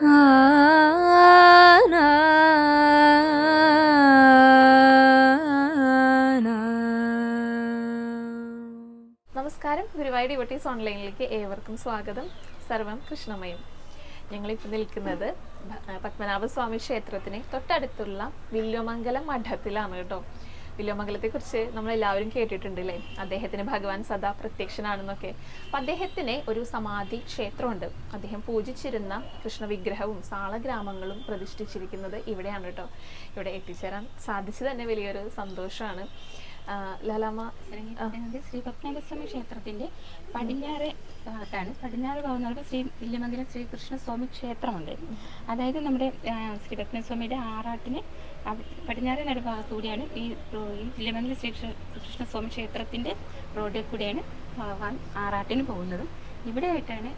നമസ്കാരം. ഗുരുവായൂർ ഡിവട്ടീസ് ഓൺലൈനിലേക്ക് ഏവർക്കും സ്വാഗതം. സർവം കൃഷ്ണമയം. ഞങ്ങളിപ്പോൾ നിൽക്കുന്നത് പത്മനാഭസ്വാമി ക്ഷേത്രത്തിന് തൊട്ടടുത്തുള്ള വില്വമംഗലം മഠത്തിലാണ് കേട്ടോ. വില്യമംഗലത്തെക്കുറിച്ച് നമ്മൾ എല്ലാവരും കേട്ടിട്ടുണ്ട് അല്ലേ അദ്ദേഹത്തിന് ഭഗവാൻ സദാ പ്രത്യക്ഷനാണെന്നൊക്കെ. അപ്പം അദ്ദേഹത്തിന് ഒരു സമാധി ക്ഷേത്രമുണ്ട്. അദ്ദേഹം പൂജിച്ചിരുന്ന കൃഷ്ണ വിഗ്രഹവും സാളഗ്രാമങ്ങളും പ്രതിഷ്ഠിച്ചിരിക്കുന്നത് ഇവിടെയാണ് കേട്ടോ. ഇവിടെ എത്തിച്ചേരാൻ സാധിച്ചു തന്നെ വലിയൊരു സന്തോഷമാണ്. ഇറങ്ങിയിരിക്കുന്നത് ശ്രീ പത്മനാഭസ്വാമി ക്ഷേത്രത്തിന്റെ പടിഞ്ഞാറ് ഭാഗത്താണ്. പടിഞ്ഞാറ് ഭാഗം എന്ന് ശ്രീ വില്യമംഗലം ശ്രീകൃഷ്ണസ്വാമി ക്ഷേത്രമുണ്ട്. അതായത് നമ്മുടെ ശ്രീ പത്മനാഭസ്വാമിയുടെ ആറാട്ടിന് പടിഞ്ഞാറ് നടുഭാഗത്തുകൂടിയാണ് ഈ റോ- ഈ വില്യമംഗലം ശ്രീ കൃഷ്ണ- കൃഷ്ണസ്വാമി ക്ഷേത്രത്തിന്റെ റോഡിൽ കൂടിയാണ് ഭഗവാൻ ആറാട്ടിന് പോകുന്നത്. ഇവിടെയായിട്ടാണ്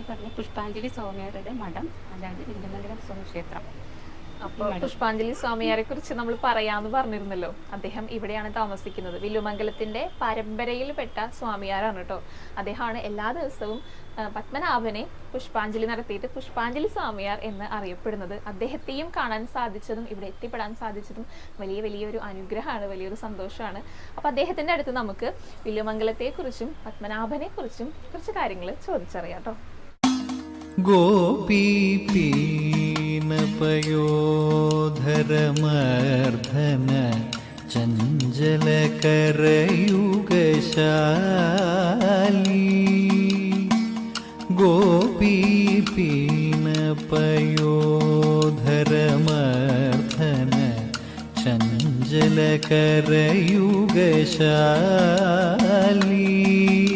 ഈ പറഞ്ഞ പുഷ്പാഞ്ജലി സ്വാമിയുടെ മഠം അതായത് വില്യമംഗലം സ്വാമി ക്ഷേത്രം. പുഷ്പാഞ്ജലി സ്വാമിയാരെ കുറിച്ച് നമ്മൾ പറയാന്ന് പറഞ്ഞിരുന്നല്ലോ. അദ്ദേഹം ഇവിടെയാണ് താമസിക്കുന്നത്. വില്ലുമംഗലത്തിന്റെ പരമ്പരയിൽപ്പെട്ട സ്വാമിയാരാണ് കേട്ടോ അദ്ദേഹമാണ് എല്ലാ ദിവസവും പത്മനാഭനെ പുഷ്പാഞ്ജലി നടത്തിയിട്ട് പുഷ്പാഞ്ജലി സ്വാമിയാർ എന്ന് അറിയപ്പെടുന്നത്. അദ്ദേഹത്തെയും കാണാൻ സാധിച്ചതും ഇവിടെ എത്തിപ്പെടാൻ സാധിച്ചതും വലിയ വലിയൊരു അനുഗ്രഹമാണ് വലിയൊരു സന്തോഷമാണ്. അപ്പോൾ അദ്ദേഹത്തിന്റെ അടുത്ത് നമുക്ക് വില്ലുമംഗലത്തെ കുറിച്ചും പത്മനാഭനെ കുറിച്ചും കുറച്ച് കാര്യങ്ങൾ ചോദിച്ചറിയാം കേട്ടോ പയോധരമർദ്ധന ചഞ്ചലകരയുഗശാലി. ഗോപീപീന പയോധരമർദ്ധന ചഞ്ചലകരയുഗശാലീ.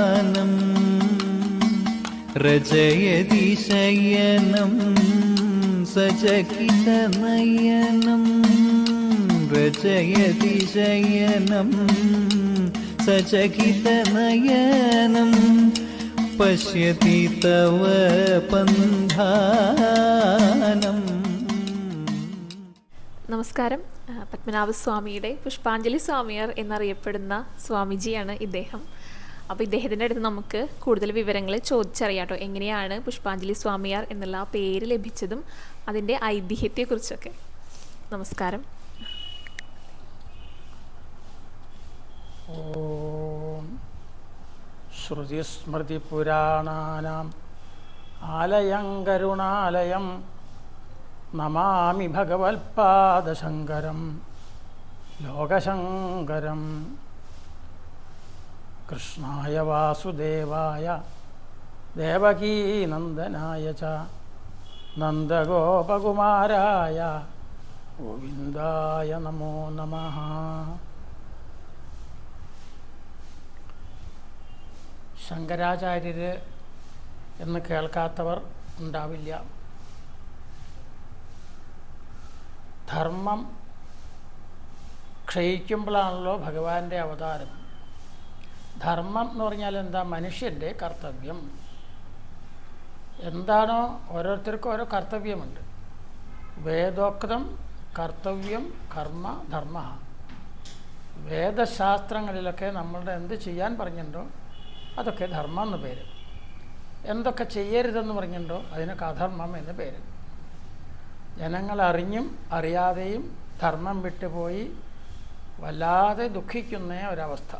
रचयति शयनं सचकितनयनं रचयति शयनं सचकितनयनं पश्यति तव पन्धानम् നമസ്കാരം ആ, പത്മനാഭസ്വാമിയുടെ പുഷ്പാഞ്ജലി സ്വാമിയാർ എന്നറിയപ്പെടുന്ന സ്വാമിജിയാണ് ഇദ്ദേഹം അപ്പോൾ ഇദ്ദേഹത്തിന്റെ അടുത്ത് നമുക്ക് കൂടുതൽ വിവരങ്ങൾ ചോദിച്ചറിയാം കേട്ടോ എങ്ങനെയാണ് പുഷ്പാഞ്ജലി സ്വാമിയാർ എന്നുള്ള ആ പേര് ലഭിച്ചതും അതിന്റെ ഐതിഹ്യത്തെക്കുറിച്ചൊക്കെ. നമസ്കാരം. ശ്രുതിസ്മൃതി ശ്രുതിസ്മൃതിപുരാണാനാം ആലയം കരുണാലയം നമാമി ഭഗവത്പാദശങ്കരം ലോകശങ്കരം കൃഷ്ണായ വാസുദേവായ ദേവകീനന്ദനായ ച നന്ദഗോപകുമാരായ ഗോവിന്ദായ നമോ നമ. ശങ്കരാചാര്യര് എന്ന് കേൾക്കാത്തവർ ഉണ്ടാവില്ല. ധർമ്മം ക്ഷയിക്കുമ്പോഴാണല്ലോ ഭഗവാന്റെ അവതാരം. ധർമ്മം എന്ന് പറഞ്ഞാൽ എന്താ? മനുഷ്യന്റെ കർത്തവ്യം. എന്താണോ ഓരോരുത്തർക്കും ഓരോ കർത്തവ്യമുണ്ട്. വേദോക്തം കർത്തവ്യം കർമ്മ ധർമ്മ. വേദശാസ്ത്രങ്ങളിലൊക്കെ നമ്മളുടെ എന്ത് ചെയ്യാൻ പറഞ്ഞിട്ടുണ്ടോ? അതൊക്കെ ധർമ്മം എന്ന് പേര്. എന്തൊക്കെ ചെയ്യരുതെന്ന് പറഞ്ഞിട്ടുണ്ടോ? അതിനൊക്കെ അധർമ്മം എന്ന് പേര്. ജനങ്ങൾ അറിഞ്ഞും അറിയാതെയും ധർമ്മം വിട്ടുപോയി വല്ലാതെ ദുഃഖിക്കുന്ന ഒരവസ്ഥ.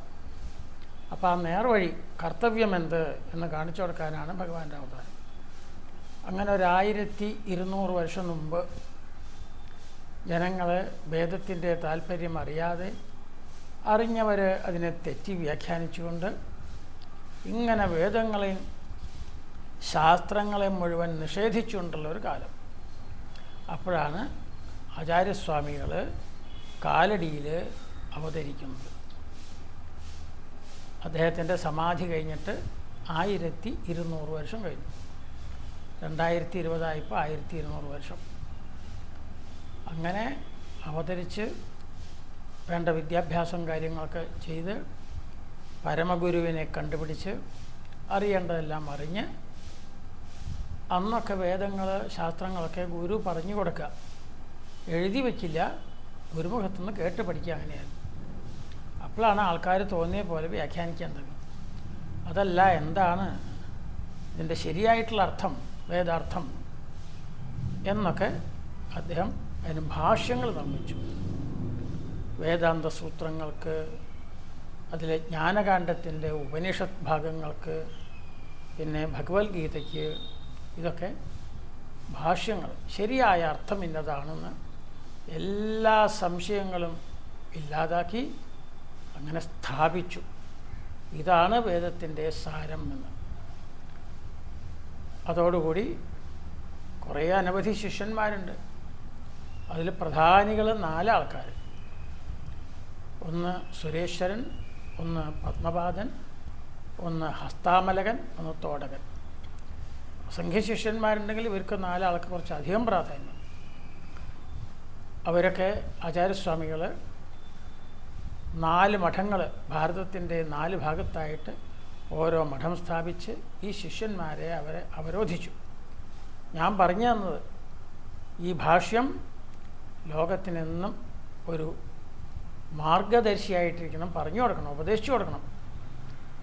അപ്പോൾ ആ നേർവഴി കർത്തവ്യം എന്ത് എന്ന് കാണിച്ചു കൊടുക്കാനാണ് ഭഗവാന്റെ അവതാരം. അങ്ങനെ ഒരായിരത്തി ഇരുന്നൂറ് വർഷം മുമ്പ് ജനങ്ങൾ വേദത്തിന്റെ താല്പര്യം അറിയാതെ അറിഞ്ഞവർ അതിനെ തെറ്റി വ്യാഖ്യാനിച്ചുകൊണ്ട് ഇങ്ങനെ വേദങ്ങളെയും ശാസ്ത്രങ്ങളെ മുഴുവൻ നിഷേധിച്ചുകൊണ്ടുള്ള ഒരു കാലം. അപ്പോഴാണ് ആചാര്യസ്വാമികൾ കാലടിയിൽ അവതരിക്കുന്നത്. അദ്ദേഹത്തിന്റെ സമാധി കഴിഞ്ഞിട്ട് ആയിരത്തി ഇരുന്നൂറ് വർഷം കഴിഞ്ഞു. രണ്ടായിരത്തി ഇരുപതായപ്പോൾ ആയിരത്തി ഇരുന്നൂറ് വർഷം. അങ്ങനെ അവതരിച്ച് വേണ്ട വിദ്യാഭ്യാസം കാര്യങ്ങളൊക്കെ ചെയ്ത് പരമഗുരുവിനെ കണ്ടുപിടിച്ച് അറിയേണ്ടതെല്ലാം അറിഞ്ഞ് അന്നൊക്കെ വേദങ്ങൾ ശാസ്ത്രങ്ങളൊക്കെ ഗുരു പറഞ്ഞു കൊടുക്കുക. എഴുതി വയ്ക്കില്ല. ഗുരുമുഖത്തുനിന്ന് കേട്ട് പഠിക്കുക അങ്ങനെയായിരുന്നു. അപ്പോഴാണ് ആൾക്കാർ തോന്നിയ പോലെ വ്യാഖ്യാനിക്കാൻ തുടങ്ങി അതല്ല എന്താണ് ഇതിന്റെ ശരിയായിട്ടുള്ള അർത്ഥം വേദാർത്ഥം എന്നൊക്കെ അദ്ദേഹം അതിന് ഭാഷ്യങ്ങൾ നിർമ്മിച്ചു. വേദാന്ത സൂത്രങ്ങൾക്ക് അതിലെ ജ്ഞാനകാന്ഡത്തിന്റെ ഉപനിഷത് ഭാഗങ്ങൾക്ക് പിന്നെ ഭഗവത്ഗീതയ്ക്ക് ഇതൊക്കെ ഭാഷ്യങ്ങൾ. ശരിയായ അർത്ഥം ഇന്നതാണെന്ന് എല്ലാ സംശയങ്ങളും ഇല്ലാതാക്കി അങ്ങനെ സ്ഥാപിച്ചു. ഇതാണ് വേദത്തിന്റെ സാരം എന്ന്. അതോടുകൂടി കുറേ അനവധി ശിഷ്യന്മാരുണ്ട്. അതിൽ പ്രധാനികൾ നാലാൾക്കാർ. ഒന്ന് സുരേശ്വരൻ ഒന്ന് പത്മപാദൻ ഒന്ന് ഹസ്താമലകൻ ഒന്ന് തോടകൻ. സംഖ്യ ശിഷ്യന്മാരുണ്ടെങ്കിൽ ഇവർക്ക് നാലാൾക്ക് കുറച്ച് അധികം പ്രാധാന്യം. അവരൊക്കെ ആചാര്യസ്വാമികൾ നാല് മഠങ്ങൾ ഭാരതത്തിന്റെ നാല് ഭാഗത്തായിട്ട് ഓരോ മഠം സ്ഥാപിച്ച് ഈ ശിഷ്യന്മാരെ അവരെ അവരോധിച്ചു. ഞാൻ പറഞ്ഞു തന്നത് ഈ ഭാഷ്യം ലോകത്തിനെന്നും ഒരു മാർഗദർശിയായിട്ടിരിക്കണം പറഞ്ഞു കൊടുക്കണം ഉപദേശിച്ചു കൊടുക്കണം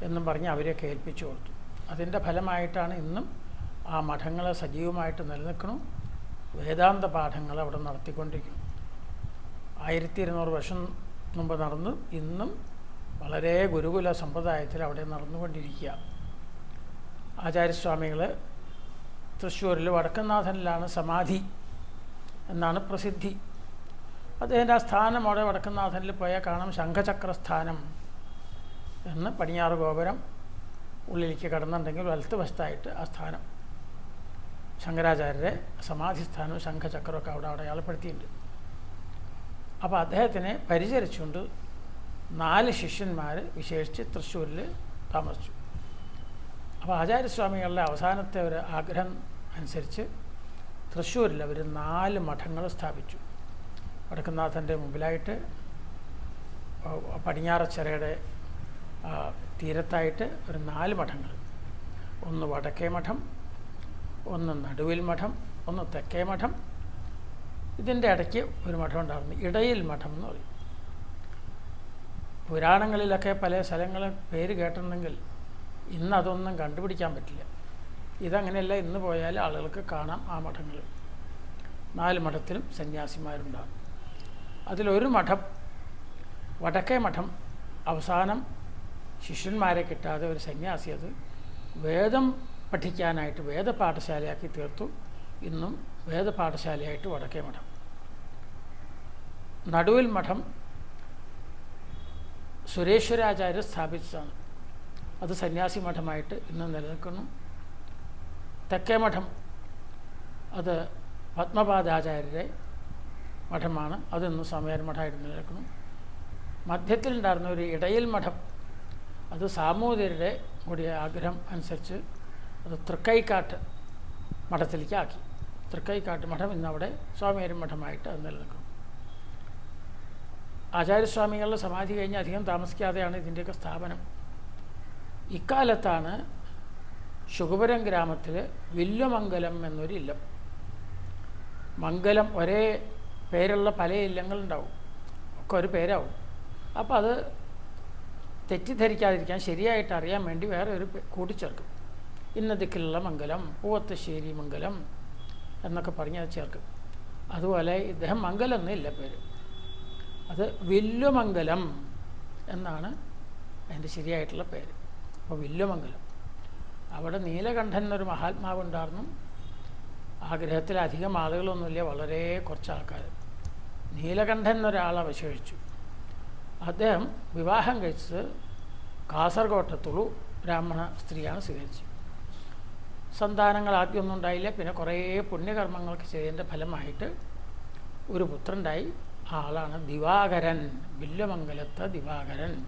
എന്നും പറഞ്ഞ് അവരെ കേൾപ്പിച്ചു കൊടുത്തു. അതിന്റെ ഫലമായിട്ടാണ് ഇന്നും ആ മഠങ്ങൾ സജീവമായിട്ട് നിലനിൽക്കണം വേദാന്ത പാഠങ്ങൾ അവിടെ നടത്തിക്കൊണ്ടിരിക്കുന്നു. ആയിരത്തി ഇരുന്നൂറ് വർഷം മുമ്പ് നടന്നു. ഇന്നും വളരെ ഗുരുകുല സമ്പ്രദായത്തിൽ അവിടെ നടന്നുകൊണ്ടിരിക്കുക. ആചാര്യസ്വാമികൾ തൃശ്ശൂരിൽ വടക്കുന്നാഥനിലാണ് സമാധി എന്നാണ് പ്രസിദ്ധി. അദ്ദേഹത്തിന്റെ ആ സ്ഥാനം അവിടെ വടക്കനാഥനിൽ പോയാൽ കാണാം. ശംഖചക്രസ്ഥാനം എന്ന് പടിഞ്ഞാറ് ഗോപുരം ഉള്ളിലേക്ക് കടന്നുണ്ടെങ്കിൽ വലത്ത് വശത്തായിട്ട് ആ സ്ഥാനം. ശങ്കരാചാര്യരെ സമാധി സ്ഥാനവും ശംഖചക്രമൊക്കെ അവിടെ അടയാളപ്പെടുത്തിയിട്ടുണ്ട്. അപ്പോൾ അദ്ദേഹത്തിനെ പരിചരിച്ചുകൊണ്ട് നാല് ശിഷ്യന്മാർ വിശേഷിച്ച് തൃശ്ശൂരിൽ താമസിച്ചു. അപ്പോൾ ആചാര്യസ്വാമികളുടെ അവസാനത്തെ ഒരു ആഗ്രഹം അനുസരിച്ച് തൃശ്ശൂരിൽ അവർ നാല് മഠങ്ങൾ സ്ഥാപിച്ചു. വടക്കുന്നാഥന്റെ മുമ്പിലായിട്ട് പടിഞ്ഞാറച്ചിറയുടെ തീരത്തായിട്ട് ഒരു നാല് മഠങ്ങൾ. ഒന്ന് വടക്കേ മഠം ഒന്ന് നടുവിൽ മഠം ഒന്ന് തെക്കേ മഠം ഇതിന്റെ ഇടയ്ക്ക് ഒരു മഠം ഉണ്ടായിരുന്നു. ഇടയിൽ മഠം എന്ന് പറയും. പുരാണങ്ങളിലൊക്കെ പല സ്ഥലങ്ങളും പേര് കേട്ടിട്ടുണ്ടെങ്കിൽ ഇന്ന് അതൊന്നും കണ്ടുപിടിക്കാൻ പറ്റില്ല. ഇതങ്ങനെയല്ല ഇന്ന് പോയാൽ ആളുകൾക്ക് കാണാം ആ മഠങ്ങൾ. നാല് മഠത്തിലും സന്യാസിമാരുണ്ടാകും. അതിലൊരു മഠം വടക്കേ മഠം അവസാനം ശിഷ്യന്മാരെ കിട്ടാതെ ഒരു സന്യാസി അത് വേദം പഠിക്കാനായിട്ട് വേദപാഠശാലയാക്കി തീർത്തു. ഇന്നും വേദപാഠശാലയായിട്ട് വടക്കേ മഠം. നടുവിൽ മഠം സുരേശ്വരാചാര്യർ സ്ഥാപിച്ചതാണ്. അത് സന്യാസി മഠമായിട്ട് ഇന്ന് നിലനിൽക്കുന്നു. തെക്കേ മഠം അത് പത്മപാദാചാര്യരെ മഠമാണ്. അതിന്ന് സമയർ മഠമായിട്ട് നിലനിൽക്കുന്നു. മധ്യത്തിലുണ്ടായിരുന്ന ഒരു ഇടയിൽ മഠം അത് സാമൂതിരുടെ കൂടിയ ആഗ്രഹം അനുസരിച്ച് അത് തൃക്കൈക്കാട്ട് മഠത്തിലേക്ക് ആക്കി. തൃക്കൈക്കാട്ട് മഠം ഇന്നവിടെ സ്വാമിയേരും മഠമായിട്ട് അത് നിലനിൽക്കും. ആചാര്യസ്വാമികളുടെ സമാധി കഴിഞ്ഞ് അധികം താമസിക്കാതെയാണ് ഇതിന്റെയൊക്കെ സ്ഥാപനം. ഇക്കാലത്താണ് ശുഗപുരം ഗ്രാമത്തിൽ വില്ലുമംഗലം എന്നൊരു ഇല്ലം. മംഗലം ഒരേ പേരുള്ള പല ഇല്ലങ്ങളുണ്ടാവും. ഒക്കെ ഒരു പേരാവും. അപ്പോൾ അത് തെറ്റിദ്ധരിക്കാതിരിക്കാൻ ശരിയായിട്ട് അറിയാൻ വേണ്ടി വേറെ ഒരു കൂട്ടിച്ചേർക്കും. ഇന്ന ദിക്കിലുള്ള മംഗലം പൂവത്തശ്ശേരി മംഗലം എന്നൊക്കെ പറഞ്ഞ് അത് ചേർക്കും. അതുപോലെ ഇദ്ദേഹം മംഗലം എന്നില്ല പേര്. അത് വില്ലുമംഗലം എന്നാണ് അതിന്റെ ശരിയായിട്ടുള്ള പേര്. അപ്പോൾ വില്ലുമംഗലം. അവിടെ നീലകണ്ഠൻ എന്നൊരു മഹാത്മാവുണ്ടായിരുന്നു. ആഗ്രഹത്തിൽ അധികം ആളുകളൊന്നുമില്ല വളരെ കുറച്ച് ആൾക്കാർ. നീലകണ്ഠൻ എന്നൊരാൾ അവശേഷിച്ചു. അദ്ദേഹം വിവാഹം കഴിച്ചത് കാസർകോട്ടത്തുള്ളു തുളു ബ്രാഹ്മണ സ്ത്രീയാണ് സ്വീകരിച്ചത്. സന്താനങ്ങൾ ആദ്യമൊന്നും ഉണ്ടായില്ല. പിന്നെ കുറേ പുണ്യകർമ്മങ്ങൾക്ക് ചെയ്തതിന്റെ ഫലമായിട്ട് ഒരു പുത്രണ്ടായി ആ ആളാണ് ദിവാകരൻ വില്ലമംഗലത്തെ ദിവാകരൻ.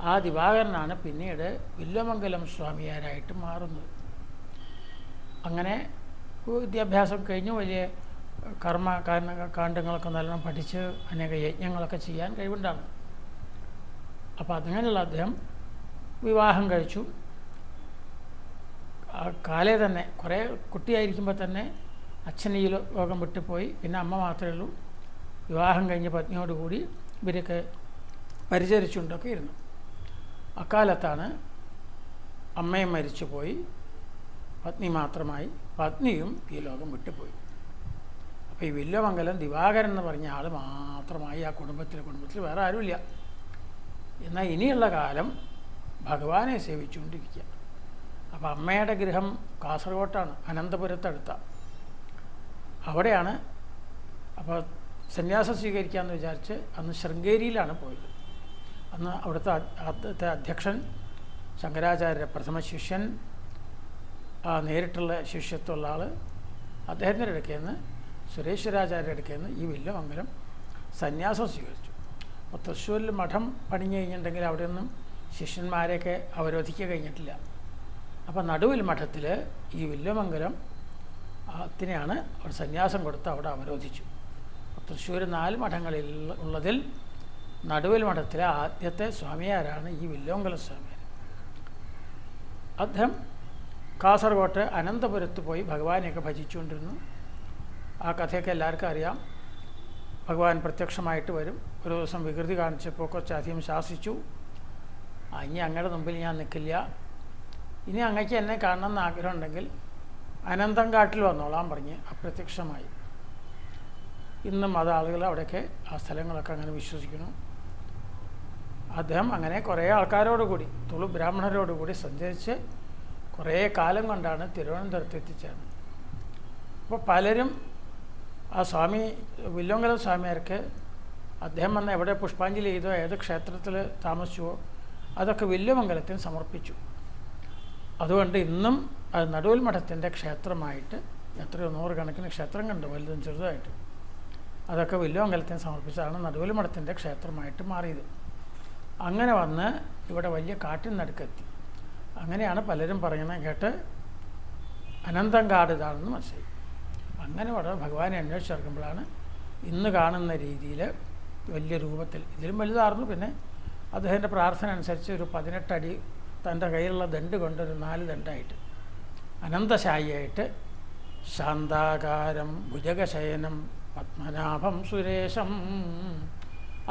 ആ ദിവാകരനാണ് പിന്നീട് വില്ലമംഗലം സ്വാമിയാരായിട്ട് മാറുന്നത്. അങ്ങനെ വിദ്യാഭ്യാസം കഴിഞ്ഞു വലിയ കർമ്മ കാണ്ഡങ്ങളൊക്കെ നല്ലോണം പഠിച്ച് അനേക യജ്ഞങ്ങളൊക്കെ ചെയ്യാൻ കഴിവുണ്ടാകും. അപ്പോൾ അങ്ങനെയുള്ള അദ്ദേഹം വിവാഹം കഴിച്ചു. കാലേ തന്നെ കുറേ കുട്ടിയായിരിക്കുമ്പോൾ തന്നെ അച്ഛൻ ഈ ലോകം വിട്ടുപോയി. പിന്നെ അമ്മ മാത്രമേ ഉള്ളൂ. വിവാഹം കഴിഞ്ഞ പത്നിയോടുകൂടി ഇവരൊക്കെ പരിചരിച്ചുകൊണ്ടൊക്കെ ഇരുന്നു. അക്കാലത്താണ് അമ്മയും മരിച്ചുപോയി. പത്നി മാത്രമായി. പത്നിയും ഈ ലോകം വിട്ടുപോയി. അപ്പോൾ ഈ വില്ലമംഗലം ദിവാകരൻ എന്ന് പറഞ്ഞ ആൾ മാത്രമായി ആ കുടുംബത്തിലെ കുടുംബത്തിൽ വേറെ ആരുമില്ല. എന്നാൽ ഇനിയുള്ള കാലം ഭഗവാനെ സേവിച്ചുകൊണ്ടിരിക്കുക. അപ്പോൾ അമ്മയുടെ ഗൃഹം കാസർഗോട്ടാണ് അനന്തപുരത്തടുത്ത. അവിടെയാണ് അപ്പോൾ സന്യാസം സ്വീകരിക്കാമെന്ന് വിചാരിച്ച് അന്ന് ശൃംഗേരിയിലാണ് പോയത്. അന്ന് അവിടുത്തെ അവിടുത്തെ അധ്യക്ഷൻ ശങ്കരാചാര്യ പ്രഥമ ശിഷ്യൻ നേരിട്ടുള്ള ശിഷ്യത്വമുള്ള ആൾ അദ്ദേഹത്തിന്റെ അടുക്കേന്ന് സുരേശ്വരാചാര്യ അടുക്കേന്ന് ഈ വില്ലുമംഗലം സന്യാസം സ്വീകരിച്ചു. അപ്പോൾ തൃശ്ശൂരിൽ മഠം പണിഞ്ഞു കഴിഞ്ഞിട്ടുണ്ടെങ്കിൽ അവിടെയൊന്നും ശിഷ്യന്മാരെയൊക്കെ അവരോധിക്കുക കഴിഞ്ഞിട്ടില്ല. അപ്പോൾ നടുവിൽ മഠത്തിൽ ഈ വില്ലമംഗലം ത്തിനെയാണ് അവർ സന്യാസം കൊടുത്ത് അവിടെ അവരോധിച്ചു. തൃശ്ശൂർ നാല് മഠങ്ങളിൽ ഉള്ളതിൽ നടുവിൽ മഠത്തിലെ ആദ്യത്തെ സ്വാമിയാരാണ് ഈ വില്ലോങ്കല സ്വാമി അദ്ദേഹം കാസർഗോട്ട് അനന്തപുരത്ത് പോയി ഭഗവാനെയൊക്കെ ഭജിച്ചുകൊണ്ടിരുന്നു. ആ കഥയൊക്കെ എല്ലാവർക്കും അറിയാം. ഭഗവാൻ പ്രത്യക്ഷമായിട്ട് വരും. ഒരു ദിവസം വികൃതി കാണിച്ചപ്പോൾ കുറച്ചധികം ശാസിച്ചു. "ആ, ഇനി അങ്ങയുടെ മുമ്പിൽ ഞാൻ നിൽക്കില്ല. ഇനി അങ്ങയ്ക്ക് എന്നെ കാണണമെന്ന് ആഗ്രഹമുണ്ടെങ്കിൽ അനന്തം കാട്ടിൽ വന്നോളാം പറഞ്ഞ് അപ്രത്യക്ഷമായി. ഇന്നും അത് ആളുകൾ അവിടെയൊക്കെ ആ സ്ഥലങ്ങളൊക്കെ അങ്ങനെ വിശ്വസിക്കുന്നു. അദ്ദേഹം അങ്ങനെ കുറേ ആൾക്കാരോടുകൂടി തുളു ബ്രാഹ്മണരോടുകൂടി സഞ്ചരിച്ച് കുറേ കാലം കൊണ്ടാണ് തിരുവനന്തപുരത്ത് എത്തിച്ചേർന്നത്. അപ്പോൾ പലരും ആ സ്വാമി വില്ലോങ്കലം സ്വാമിയാർക്ക് അദ്ദേഹം വന്ന് എവിടെ പുഷ്പാഞ്ജലി ചെയ്തോ ഏത് ക്ഷേത്രത്തിൽ താമസിച്ചുവോ അതൊക്കെ വില്ലുമംഗലത്തിന് സമർപ്പിച്ചു. അതുകൊണ്ട് ഇന്നും അത് നടുവൽ മഠത്തിന്റെ ക്ഷേത്രമായിട്ട് എത്രയോ നൂറുകണക്കിന് ക്ഷേത്രം കണ്ടു വലുതും ചെറുതായിട്ട് അതൊക്കെ വില്ലുവങ്കലത്തിന് സമർപ്പിച്ചാണ് നടുവൽ മഠത്തിന്റെ ക്ഷേത്രമായിട്ട് മാറിയത്. അങ്ങനെ വന്ന് ഇവിടെ വലിയ കാട്ടിൻ നടുക്കെത്തി. അങ്ങനെയാണ് പലരും പറയുന്നത് കേട്ട് അനന്തങ്കാട് ഇതാണെന്ന് മനസ്സിലായി. അങ്ങനെ വളരെ ഭഗവാനെ അന്വേഷിച്ചിറക്കുമ്പോഴാണ് ഇന്ന് കാണുന്ന രീതിയിൽ വലിയ രൂപത്തിൽ ഇതിലും വലുതായിരുന്നു. പിന്നെ അദ്ദേഹത്തിന്റെ പ്രാർത്ഥന അനുസരിച്ച് ഒരു പതിനെട്ടടി തന്റെ കയ്യിലുള്ള ദണ്ട് കൊണ്ടൊരു നാല് ദണ്ടായിട്ട് അനന്തശായിയായിട്ട് ശാന്താകാരം ഭുജകശയനം പത്മനാഭം സുരേശം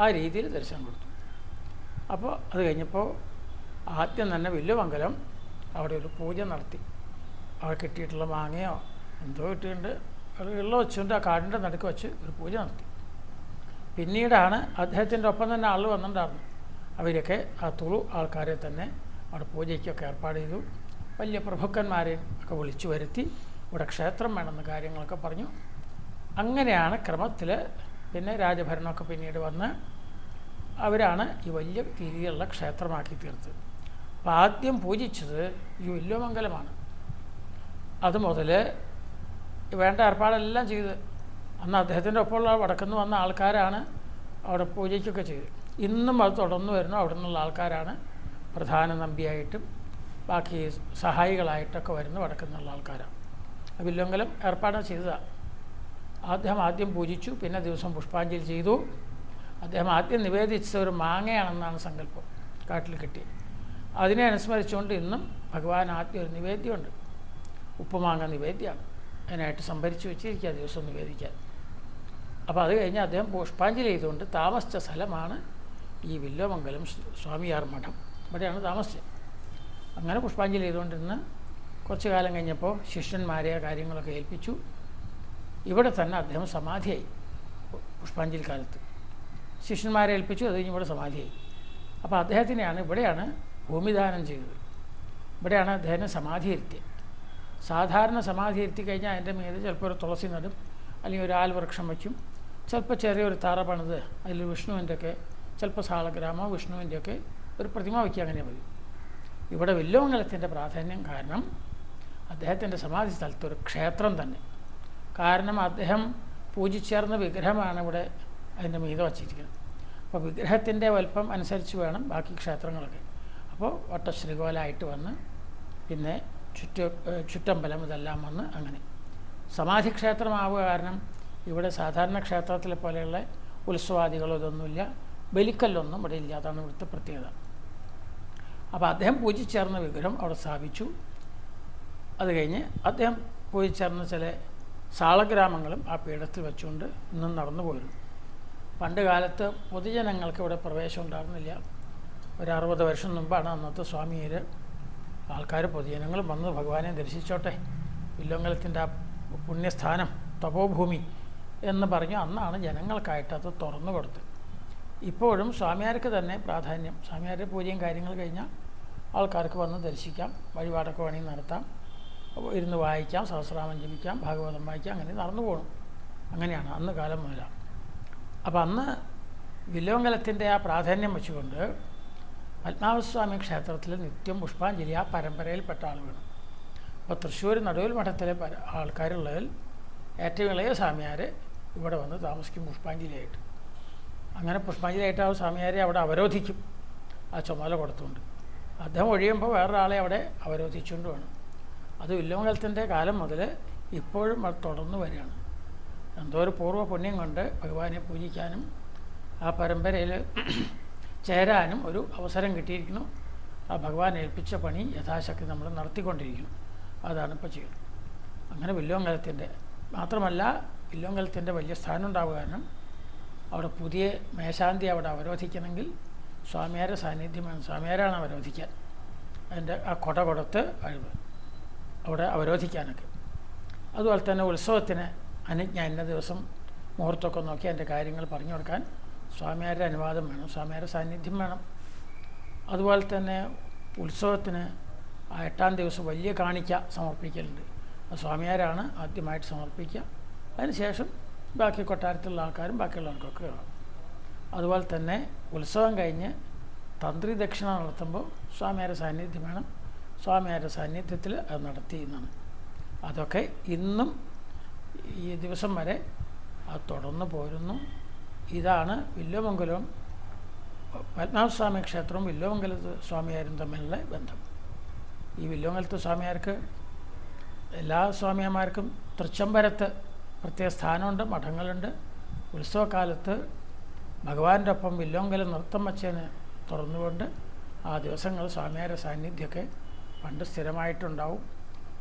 ആ രീതിയിൽ ദർശനം കൊടുത്തു. അപ്പോൾ അത് കഴിഞ്ഞപ്പോൾ ആദ്യം തന്നെ വില്ലുമംഗലം അവിടെ ഒരു പൂജ നടത്തി. അവിടെ കിട്ടിയിട്ടുള്ള മാങ്ങയോ എന്തോ കിട്ടിയിട്ടുണ്ട്. ഉള്ള വെച്ചുകൊണ്ട് ആ കാടിന്റെ നടുക്ക് വെച്ച് ഒരു പൂജ നടത്തി. പിന്നീടാണ് അദ്ദേഹത്തിന്റെ ഒപ്പം തന്നെ ആൾ വന്നിട്ടുണ്ടായിരുന്നു. അവരൊക്കെ ആ തുളു ആൾക്കാരെ തന്നെ അവിടെ പൂജയ്ക്കൊക്കെ ഏർപ്പാട് ചെയ്തു. വലിയ പ്രഭുക്കന്മാരെ ഒക്കെ വിളിച്ചു വരുത്തി. ഇവിടെ ക്ഷേത്രം വേണമെന്ന് കാര്യങ്ങളൊക്കെ പറഞ്ഞു. അങ്ങനെയാണ് ക്രമത്തിൽ പിന്നെ രാജഭരണമൊക്കെ പിന്നീട് വന്ന് അവരാണ് ഈ വലിയ രീതിയിലുള്ള ക്ഷേത്രമാക്കി തീർത്തത്. അപ്പം ആദ്യം പൂജിച്ചത് ഈ വല്യമംഗലമാണ് അത് മുതൽ വേണ്ട ഏർപ്പാടെല്ലാം ചെയ്ത്. അന്ന് അദ്ദേഹത്തിന്റെ ഒപ്പമുള്ള വടക്കുന്ന് വന്ന ആൾക്കാരാണ് അവിടെ പൂജയ്ക്കൊക്കെ ചെയ്ത്. ഇന്നും അത് തുടർന്നു വരുന്നു. അവിടെ നിന്നുള്ള ആൾക്കാരാണ് പ്രധാന നമ്പിയായിട്ടും ബാക്കി സഹായികളായിട്ടൊക്കെ വരുന്ന വടക്കുന്നുള്ള ആൾക്കാരാണ്. വില്ലുമംഗലം ഏർപ്പാട് ചെയ്തതാണ് അദ്ദേഹം ആദ്യം പൂജിച്ചു പിന്നെ ദിവസം പുഷ്പാഞ്ജലി ചെയ്തു. അദ്ദേഹം ആദ്യം നിവേദിച്ചത് ഒരു മാങ്ങയാണെന്നാണ് സങ്കല്പം കാട്ടിൽ കിട്ടി അതിനെ അനുസ്മരിച്ചുകൊണ്ട് ഇന്നും ഭഗവാൻ ആദ്യം ഒരു നിവേദ്യമുണ്ട്. ഉപ്പുമാങ്ങ നിവേദ്യമാണ്. അതിനായിട്ട് സംഭരിച്ചു വെച്ചിരിക്കുക ദിവസം നിവേദിക്കാൻ. അപ്പോൾ അത് കഴിഞ്ഞ് അദ്ദേഹം പുഷ്പാഞ്ജലി ചെയ്തുകൊണ്ട് താമസിച്ച സ്ഥലമാണ് ഈ വില്ലോമംഗലം സ്വാമിയാർ മഠം ഇവിടെയാണ് താമസിച്ചത്. അങ്ങനെ പുഷ്പാഞ്ജലി ചെയ്തുകൊണ്ടിരുന്ന് കുറച്ച് കാലം കഴിഞ്ഞപ്പോൾ ശിഷ്യന്മാരെ കാര്യങ്ങളൊക്കെ ഏൽപ്പിച്ചു. ഇവിടെ തന്നെ അദ്ദേഹം സമാധിയായി പുഷ്പാഞ്ജലി കാലത്ത്. ശിഷ്യന്മാരെ ഏൽപ്പിച്ചു അത് കഴിഞ്ഞ് ഇവിടെ സമാധിയായി. അപ്പോൾ അദ്ദേഹത്തിനെയാണ് ഇവിടെയാണ് ഭൂമിദാനം ചെയ്തത്. ഇവിടെയാണ് അദ്ദേഹം സമാധി ഇരുത്തിയത്. സാധാരണ സമാധി ഇരുത്തി കഴിഞ്ഞാൽ അതിന്റെ മീതെ ചിലപ്പോൾ ഒരു തുളസി നടും അല്ലെങ്കിൽ ഒരു ആൽവൃക്ഷം വയ്ക്കും. ചിലപ്പോൾ ചെറിയൊരു തറ പണിത് അതിൽ വിഷ്ണുവിന്റെയൊക്കെ ചിലപ്പോൾ സാളഗ്രാമോ വിഷ്ണുവിന്റെയൊക്കെ ഒരു പ്രതിമ വയ്ക്കുക അങ്ങനെ മതി. ഇവിടെ വില്ലോമംഗലത്തിന്റെ പ്രാധാന്യം കാരണം അദ്ദേഹത്തിന്റെ സമാധി സ്ഥലത്ത് ഒരു ക്ഷേത്രം തന്നെ. കാരണം അദ്ദേഹം പൂജിച്ചേർന്ന വിഗ്രഹമാണ് ഇവിടെ അതിന്റെ മീത വച്ചിരിക്കുന്നത്. അപ്പോൾ വിഗ്രഹത്തിന്റെ വലിപ്പം അനുസരിച്ച് വേണം ബാക്കി ക്ഷേത്രങ്ങളൊക്കെ. അപ്പോൾ വട്ടശ്രീകോലായിട്ട് വന്ന് പിന്നെ ചുറ്റ ചുറ്റമ്പലം ഇതെല്ലാം വന്ന് അങ്ങനെ. സമാധി ക്ഷേത്രമാവുക കാരണം ഇവിടെ സാധാരണ ക്ഷേത്രത്തിലെ പോലെയുള്ള ഉത്സവാദികളോ ഇതൊന്നുമില്ല. ബലിക്കല്ലൊന്നും ഇവിടെ ഇല്ല അതാണ് ഇവിടുത്തെ പ്രത്യേകത. അപ്പോൾ അദ്ദേഹം പൂജിച്ചേർന്ന വിഗ്രഹം അവിടെ സ്ഥാപിച്ചു. അത് കഴിഞ്ഞ് അദ്ദേഹം പൂജിച്ചേർന്ന ചില സാളഗ്രാമങ്ങളും ആ പീഠത്തിൽ വെച്ചുകൊണ്ട് ഇന്നും നടന്നു പോയിരുന്നു പണ്ട് കാലത്ത് പൊതുജനങ്ങൾക്ക് ഇവിടെ പ്രവേശം ഉണ്ടായിരുന്നില്ല. ഒരു അറുപത് വർഷം മുമ്പാണ് അന്നത്തെ സ്വാമിയിൽ ആൾക്കാർ പൊതുജനങ്ങളും വന്ന് ഭഗവാനെ ദർശിച്ചോട്ടെ. വില്ലോങ്കലത്തിന്റെ ആ പുണ്യസ്ഥാനം തപോഭൂമി എന്ന് പറഞ്ഞു അന്നാണ് ജനങ്ങൾക്കായിട്ട് അത് തുറന്നു കൊടുത്തത്. ഇപ്പോഴും സ്വാമിയാർക്ക് തന്നെ പ്രാധാന്യം. സ്വാമിയാരുടെ പൂജയും കാര്യങ്ങൾ കഴിഞ്ഞാൽ ആൾക്കാർക്ക് വന്ന് ദർശിക്കാം. വഴിപാടൊക്കെ വേണമെങ്കിൽ നടത്താം. ഇരുന്ന് വായിക്കാം സഹസ്രാമം ജപിക്കാം ഭാഗവതം വായിക്കാം അങ്ങനെ നടന്നു പോകണം അങ്ങനെയാണ് അന്ന് കാലം മുതലാണ് അപ്പോൾ അന്ന് വില്ലോങ്കലത്തിന്റെ ആ പ്രാധാന്യം വെച്ചുകൊണ്ട് പത്മാവസ്വാമി ക്ഷേത്രത്തിൽ നിത്യം പുഷ്പാഞ്ജലി ആ പരമ്പരയിൽപ്പെട്ട ആളുകളാണ് അപ്പോൾ തൃശ്ശൂർ നടുവിൽ മഠത്തിലെ പര ആൾക്കാരുള്ളതിൽ ഏറ്റവും ഇളയ സ്വാമിയാർ ഇവിടെ വന്ന് താമസിക്കും പുഷ്പാഞ്ജലിയായിട്ട്. അങ്ങനെ പുഷ്പാഞ്ജലിയായിട്ട് ആ സ്വാമിയാരെ അവിടെ അവരോധിക്കും. ആ ചുമതല കൊടുത്തുകൊണ്ട്. അദ്ദേഹം ഒഴിയുമ്പോൾ വേറൊരാളെ അവിടെ അവരോധിച്ചുകൊണ്ട് വേണം. അത് വില്ലോങ്കലത്തിന്റെ കാലം മുതൽ ഇപ്പോഴും അത് തുടർന്നു വരികയാണ്. എന്തോ ഒരു പൂർവ പുണ്യം കൊണ്ട് ഭഗവാനെ പൂജിക്കാനും ആ പരമ്പരയിൽ ചേരാനും ഒരു അവസരം കിട്ടിയിരിക്കുന്നു. ആ ഭഗവാൻ ഏൽപ്പിച്ച പണി യഥാശക്തി നമ്മൾ നടത്തിക്കൊണ്ടിരിക്കുന്നു. അതാണ് ഇപ്പോൾ ചെയ്യുന്നത് അങ്ങനെ വില്ലോങ്കലത്തിന്റെ മാത്രമല്ല വില്ലോങ്കലത്തിന്റെ വലിയ സ്ഥാനം ഉണ്ടാവുക കാരണം അവിടെ പുതിയ മേശാന്തി അവിടെ അവരോധിക്കണമെങ്കിൽ സ്വാമിയാരെ സാന്നിധ്യം വേണം സ്വാമിയാരാണ് അവരോധിക്കാൻ. അതിന്റെ ആ കൊട കൊടുത്ത് അഴിവ്. അവിടെ അവരോധിക്കാനൊക്കെ. അതുപോലെ തന്നെ ഉത്സവത്തിന് അനുജ്ഞ ഇന്ന ദിവസം മുഹൂർത്തമൊക്കെ നോക്കി അതിന്റെ കാര്യങ്ങൾ പറഞ്ഞു കൊടുക്കാൻ സ്വാമിയാരുടെ അനുവാദം വേണം. സ്വാമിയാരുടെ സാന്നിധ്യം വേണം. അതുപോലെ തന്നെ ഉത്സവത്തിന് ആ എട്ടാം ദിവസം വലിയ കാണിക്ക സമർപ്പിക്കലുണ്ട്. അത് സ്വാമിയാരാണ് ആദ്യമായിട്ട് സമർപ്പിക്കുക. അതിനുശേഷം ബാക്കി കൊട്ടാരത്തിലുള്ള ആൾക്കാരും ബാക്കിയുള്ളവർക്കൊക്കെ അതുപോലെ തന്നെ ഉത്സവം കഴിഞ്ഞ് തന്ത്രി ദക്ഷിണ നടത്തുമ്പോൾ സ്വാമിയാരുടെ സാന്നിധ്യം വേണം സ്വാമിയാരുടെ സാന്നിധ്യത്തിൽ അത് നടത്തി എന്നാണ്. അതൊക്കെ ഇന്നും ഈ ദിവസം വരെ അത് തുടർന്ന് പോരുന്നു. ഇതാണ് വില്ലുമംഗലവും പത്മനാഭസ്വാമി ക്ഷേത്രവും വില്ലുമംഗലത്ത് സ്വാമിയാരും തമ്മിലുള്ള ബന്ധം. ഈ വില്ലുമംഗലത്ത് സ്വാമിയാർക്ക് എല്ലാ സ്വാമിയന്മാർക്കും തൃച്ചംബരത്ത് പ്രത്യേക സ്ഥാനമുണ്ട് മഠങ്ങളുണ്ട്. ഉത്സവകാലത്ത് ഭഗവാന്റെ ഒപ്പം വില്ലോങ്കലം നൃത്തം വച്ചതിന് തുറന്നുകൊണ്ട് ആ ദിവസങ്ങൾ സ്വാമിയാരുടെ സാന്നിധ്യമൊക്കെ പണ്ട് സ്ഥിരമായിട്ടുണ്ടാവും.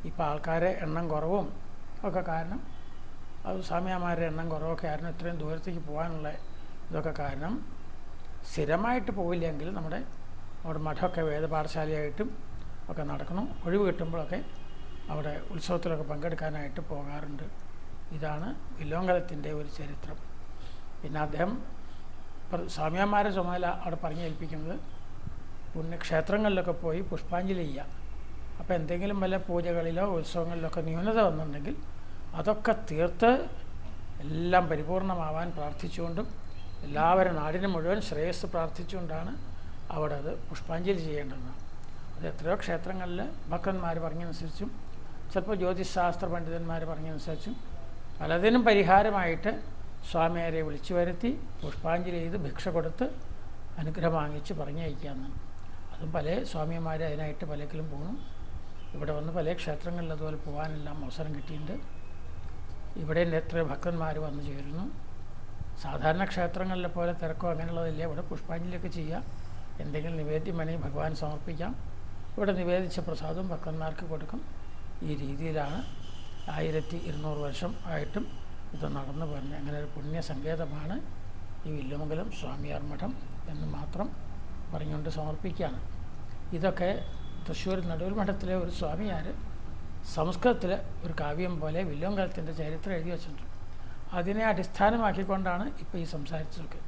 ഇപ്പോൾ ആൾക്കാരെ എണ്ണം കുറവും ഒക്കെ കാരണം അത് സ്വാമിയാമാരുടെ എണ്ണം കുറവൊക്കെ കാരണം ഇത്രയും ദൂരത്തേക്ക് പോകാനുള്ള ഇതൊക്കെ കാരണം സ്ഥിരമായിട്ട് പോയില്ലെങ്കിൽ നമ്മുടെ അവിടെ മഠമൊക്കെ വേദപാഠശാലയായിട്ടും ഒക്കെ നടക്കണം ഒഴിവ് കിട്ടുമ്പോഴൊക്കെ അവിടെ ഉത്സവത്തിലൊക്കെ പങ്കെടുക്കാനായിട്ട് പോകാറുണ്ട്. ഇതാണ് വില്ലോങ്കലത്തിന്റെ ഒരു ചരിത്രം. പിന്നെ അദ്ദേഹം സ്വാമിയന്മാരെ ചുമതല അവിടെ പറഞ്ഞു ഏൽപ്പിക്കുന്നത് പുണ്യക്ഷേത്രങ്ങളിലൊക്കെ പോയി പുഷ്പാഞ്ജലി ചെയ്യുക. അപ്പോൾ എന്തെങ്കിലും വല്ല പൂജകളിലോ ഉത്സവങ്ങളിലൊക്കെ ന്യൂനത വന്നിട്ടുണ്ടെങ്കിൽ അതൊക്കെ തീർത്ത് എല്ലാം പരിപൂർണമാവാൻ പ്രാർത്ഥിച്ചുകൊണ്ടും എല്ലാവരും നാടിന് മുഴുവൻ ശ്രേയസ് പ്രാർത്ഥിച്ചുകൊണ്ടാണ് അവിടെ അത് പുഷ്പാഞ്ജലി ചെയ്യേണ്ടത്. അത് എത്രയോ ക്ഷേത്രങ്ങളിൽ ഭക്തന്മാർ പറഞ്ഞനുസരിച്ചും ചിലപ്പോൾ ജ്യോതിശാസ്ത്ര പണ്ഡിതന്മാർ പറഞ്ഞനുസരിച്ചും പലതിനും പരിഹാരമായിട്ട് സ്വാമിയാരെ വിളിച്ചു വരുത്തി പുഷ്പാഞ്ജലി ചെയ്ത് ഭിക്ഷ കൊടുത്ത് അനുഗ്രഹം വാങ്ങിച്ച് പറഞ്ഞയക്കാമെന്നാണ് അതും പല സ്വാമിമാർ അതിനായിട്ട് പലക്കിലും പോകുന്നു ഇവിടെ വന്ന് പല ക്ഷേത്രങ്ങളിൽ അതുപോലെ പോകാനെല്ലാം അവസരം കിട്ടിയിട്ടുണ്ട്. ഇവിടെ എത്ര ഭക്തന്മാർ വന്നു ചേരുന്നു. സാധാരണ ക്ഷേത്രങ്ങളിലെ പോലെ തിരക്കോ അങ്ങനെയുള്ളതില്ല. ഇവിടെ പുഷ്പാഞ്ജലിയൊക്കെ ചെയ്യാം. എന്തെങ്കിലും നിവേദ്യം വേണമെങ്കിൽ ഭഗവാൻ സമർപ്പിക്കാം. ഇവിടെ നിവേദിച്ച പ്രസാദം ഭക്തന്മാർക്ക് കൊടുക്കും. ഈ രീതിയിലാണ് ആയിരത്തി ഇരുന്നൂറ് വർഷം ആയിട്ടും ഇത് നടന്നു പറഞ്ഞു അങ്ങനെ ഒരു പുണ്യ സങ്കേതമാണ് ഈ വില്ലുമംഗലം സ്വാമിയാർ മഠം എന്ന് മാത്രം പറഞ്ഞുകൊണ്ട് സമർപ്പിക്കുകയാണ്. ഇതൊക്കെ തൃശ്ശൂർ നടുവിൽ മഠത്തിലെ ഒരു സ്വാമിയാർ സംസ്കൃതത്തിൽ ഒരു കാവ്യം പോലെ വില്ലുമംഗലത്തിന്റെ ചരിത്രം എഴുതി വെച്ചിട്ടുണ്ട്. അതിനെ അടിസ്ഥാനമാക്കിക്കൊണ്ടാണ് ഇപ്പോൾ ഈ സംസാരിച്ചതൊക്കെ.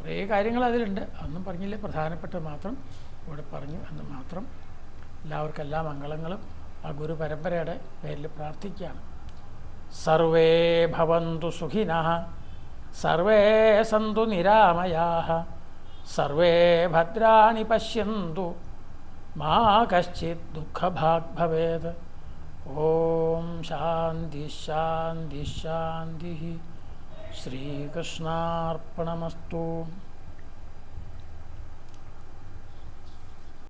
കുറേ കാര്യങ്ങൾ അതിലുണ്ട്. അതൊന്നും പറഞ്ഞില്ല. പ്രധാനപ്പെട്ടത് മാത്രം ഇവിടെ പറഞ്ഞു എന്ന് മാത്രം എല്ലാവർക്കും എല്ലാ മംഗളങ്ങളും ആ ഗുരു പരമ്പരയുടെ പേരിൽ പ്രാർത്ഥിക്കുകയാണ്. सर्वे भवन्तु सुखिनः, सर्वे सन्तु निरामयाः, सर्वे भद्राणि पश्यन्तु, मा कश्चित् दुःखभाग् भवेत्। ॐ शान्तिः श्रीकृष्णार्पणमस्तु।